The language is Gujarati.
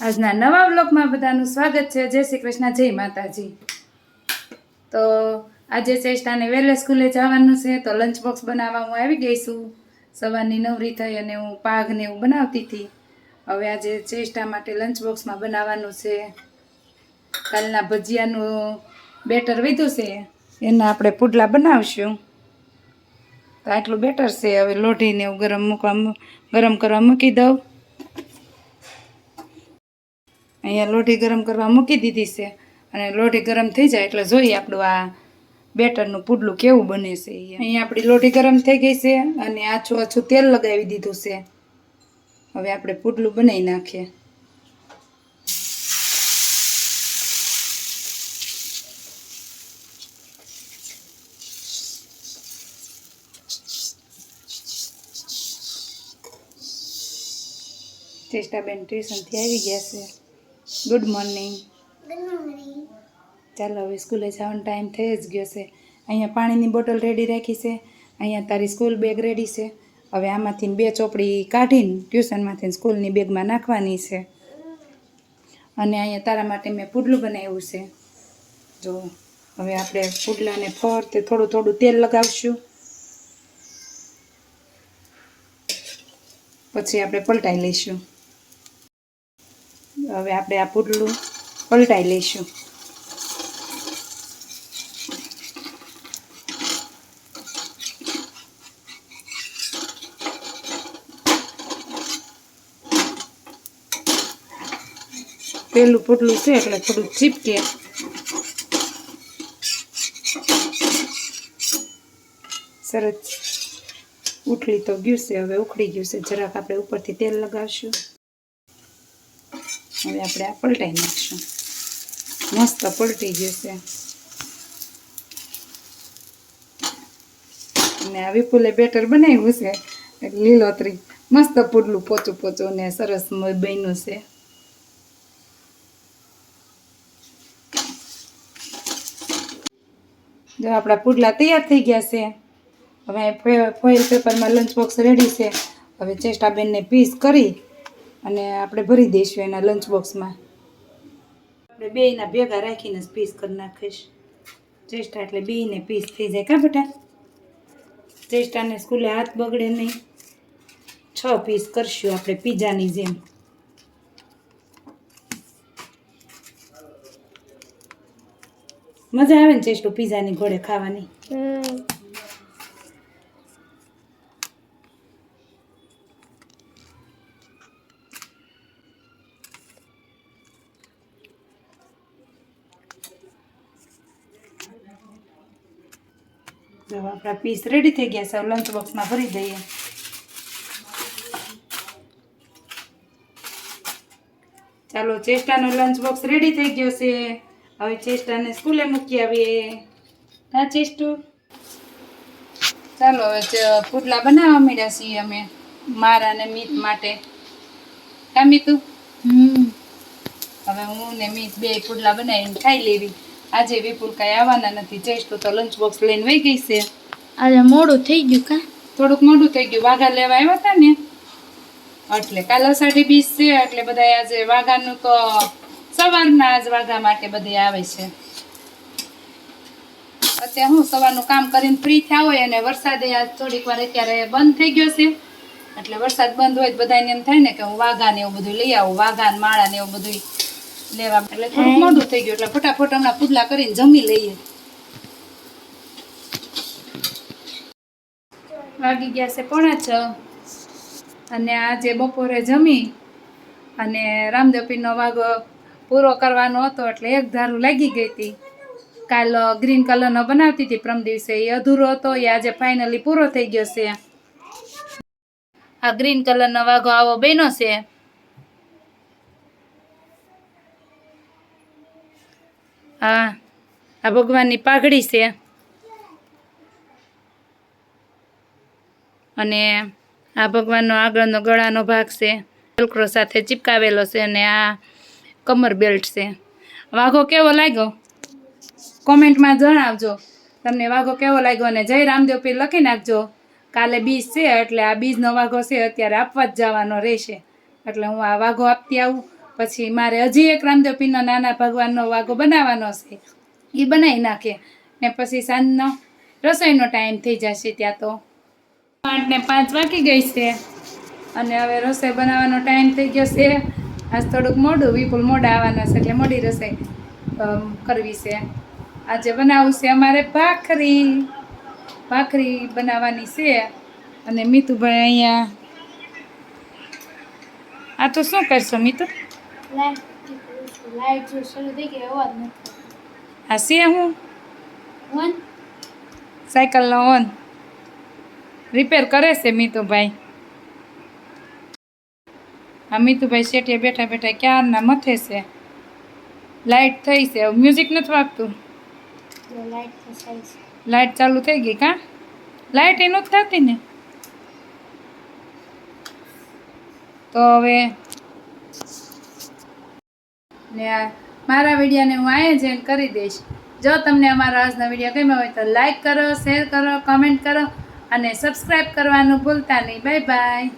આજના નવા બ્લોગમાં બધાનું સ્વાગત છે. જય શ્રી કૃષ્ણ. જય માતાજી. તો આજે ચેષ્ટાને વહેલે સ્કૂલે જવાનું છે, તો લંચ બોક્સ બનાવવા હું આવી ગઈ છું. સવારની નવરી થઈ અને હું પાઘ ને એવું બનાવતી હતી. હવે આજે ચેષ્ટા માટે લંચ બોક્સમાં બનાવવાનું છે. કાલના ભજીયાનું બેટર વધ્યું છે. એના આપણે પુડલા બનાવશું. તો આટલું બેટર છે. હવે લોઢીને એવું ગરમ મૂકવા ગરમ કરવા મૂકી દઉં. અહીંયા લોઢી ગરમ કરવા મૂકી દીધી છે. અને લોઢી ગરમ થઈ જાય એટલે જોઈએ આપણું આ બેટરનું પુડલું કેવું બને છે અહીંયા આપણી લોઢી ગરમ થઈ ગઈ છે અને આછું આછું તેલ લગાવી દીધું છે. હવે આપણે પુડલું બનાવી નાખીએ. ચેષ્ટાબેન ટ્યુશનથી આવી ગયા છે. ગુડ મોર્નિંગ ચાલો હવે સ્કૂલે જવાનો ટાઈમ થઈ જ ગયો છે. અહીંયા પાણીની બોટલ રેડી રાખી છે. અહીંયા તારી સ્કૂલ બેગ રેડી છે. હવે આમાંથી બે ચોપડી કાઢીને ટ્યુશનમાંથી સ્કૂલની બેગમાં નાખવાની છે. અને અહીંયા તારા માટે મેં પુડલું બનાવ્યું છે. જો હવે આપણે પુડલાને ફરતે થોડું થોડું તેલ લગાવશું. પછી આપણે પલટાઈ લઈશું. હવે આપણે આ પુડલું પલટાઈ લઈશું. પેલું પુડલું છે, એટલે થોડું ચીપકે. સરસ. ઉઠલી તો ગયું છે, હવે ઉખડી ગયું છે. જરાક આપણે ઉપરથી તેલ લગાવશું. હવે આપણે આ પલટાઈ નાખશું. મસ્ત પલટી છે. અને આ વિપુલે બેટર બનાવ્યું છે લીલોતરી. મસ્ત પુડલું પોચું પોચું ને સરસ બન્યું છે. જો આપણા પુડલા તૈયાર થઈ ગયા છે. હવે ફોઇલ પેપરમાં લંચ બોક્સ રેડી છે. હવે ચેસ્ટાબેનને પીસ કરી અને આપણે ભરી દઈશું એના લંચ બોક્સમાં આપણે બેયના ભેગા રાખીને જ પીસ કરી નાખીશ. ચેસ્ટા એટલે બેયને પીસ થઈ જાય કા બેટા? ચેસ્ટાને સ્કૂલે હાથ બગડે નહીં. છ પીસ કરશું આપણે પીઝાની જેમ. મજા આવે ને ચેસ્ટો પીઝાની ઘોડે ખાવાની? જો આપણા પીસ રેડી થઈ ગયા છે લંચ બોક્સમાં ભરી દઈએ. ચાલો ચેસ્ટાનો લંચ બોક્સ રેડી થઈ ગયો છે. હવે ચેસ્ટાને સ્કૂલે મૂકી આવીએ. હા ચેસ્ટુ ચાલો હવે પુડલા બનાવવા મળ્યા છીએ અમે મારા અને મીત માટે. કા મીતુ? હવે હું ને મીત બે પુડલા બનાવીને ખાઈ લેવી. આજે વિપુલ કાંઈ આવવાના નથી. જઈશ તો લંચ બોક્સ લઈને વહી ગઈ છે. આજે મોડું થઈ ગયું કા? થોડુંક મોડું થઈ ગયું. વાઘા લેવા આવ્યા હતા ને? એટલે કાલ અષાઢી બીજ છે એટલે બધા આજે વાઘાનું તો સવારના આજ વાઘા માટે બધે આવે છે. અત્યારે હું સવારનું કામ કરીને ફ્રી થયા હોય અને વરસાદે આજ થોડીક વાર અત્યારે બંધ થઈ ગયો છે. એટલે વરસાદ બંધ હોય તો બધાને એમ થાય ને કે હું વાઘા ને એવું બધું લઈ આવું વાઘા માળા ને એવું બધું લેવા એટલે થોડુંક મોડું થઈ ગયું, એટલે ફટાફટ હમણાં પુડલા કરીને જમી લઈએ. વાગી ગયા છે પોણા છ. અને આજે બપોરે જમી અને રામદેવપીરનો વાગો પૂરો કરવાનો હતો, એટલે એક ધારું લાગી ગઈ હતી. કાલ ગ્રીન કલરનો બનાવતી હતી પ્રમ દિવસે એ અધૂરો હતો, એ આજે ફાઇનલી પૂરો થઈ ગયો છે. આ ગ્રીન કલરનો વાઘો આવો બન્યો છે. હા આ ભગવાનની પાઘડી છે. અને આ ભગવાનનો આગળનો ગળાનો ભાગ છે. વેલક્રો સાથે ચિપકાવેલો છે અને આ કમર બેલ્ટ છે. વાઘો કેવો લાગ્યો? કોમેન્ટમાં જણાવજો. તમને વાઘો કેવો લાગ્યો અને જય રામદેવ પીર લખી નાખજો. કાલે બીજ છે એટલે આ બીજનો વાઘો છે, અત્યારે આપવા જ જવાનો રહેશે. એટલે હું આ વાઘો આપતી આવું. પછી મારે હજી એક રામદેવ પીરનો નાના ભગવાનનો વાગો બનાવવાનો છે. એ બનાવી નાખે. ને પછી સાંજનો રસોઈનો ટાઈમ થઈ જશે ત્યાં તો. આઠ ને પાંચ વાગી ગઈ છે. અને હવે રસોઈ બનાવવાનો ટાઈમ થઈ ગયો છે. આજ થોડુંક મોડું, વિપુલ મોડા આવવાના છે એટલે મોડી રસોઈ કરવી છે. આજે બનાવવું છે અમારે ભાખરી. ભાખરી બનાવવાની છે. અને મીતુભાઈ અહીંયા. આ તો શું કરશો, મીતુ? લાઈટ જો શરૂ થઈ ગઈ અવાજ નથી આ હું ઓન સાયકલનો ઓન રિપેર કરે છે મીતુભાઈ. આ મીતુભાઈ શેઠિયા બેઠા બેઠા ક્યારના મથે છે? લાઇટ થઈ છે. મ્યુઝિક નથી વાગતું? લાઇટ ચાલુ થઈ ગઈ કાં? લાઇટ એ નથી થતી ને? તો હવે ને મારા વિડીયોને હું અહીંયા જ કરી દઈશ. જો તમને અમારો આજનો વીડિયો ગમ્યો હોય તો લાઇક કરો શેર કરો કમેન્ટ કરો અને સબસ્ક્રાઈબ કરવાનું ભૂલતા નહીં. Bye bye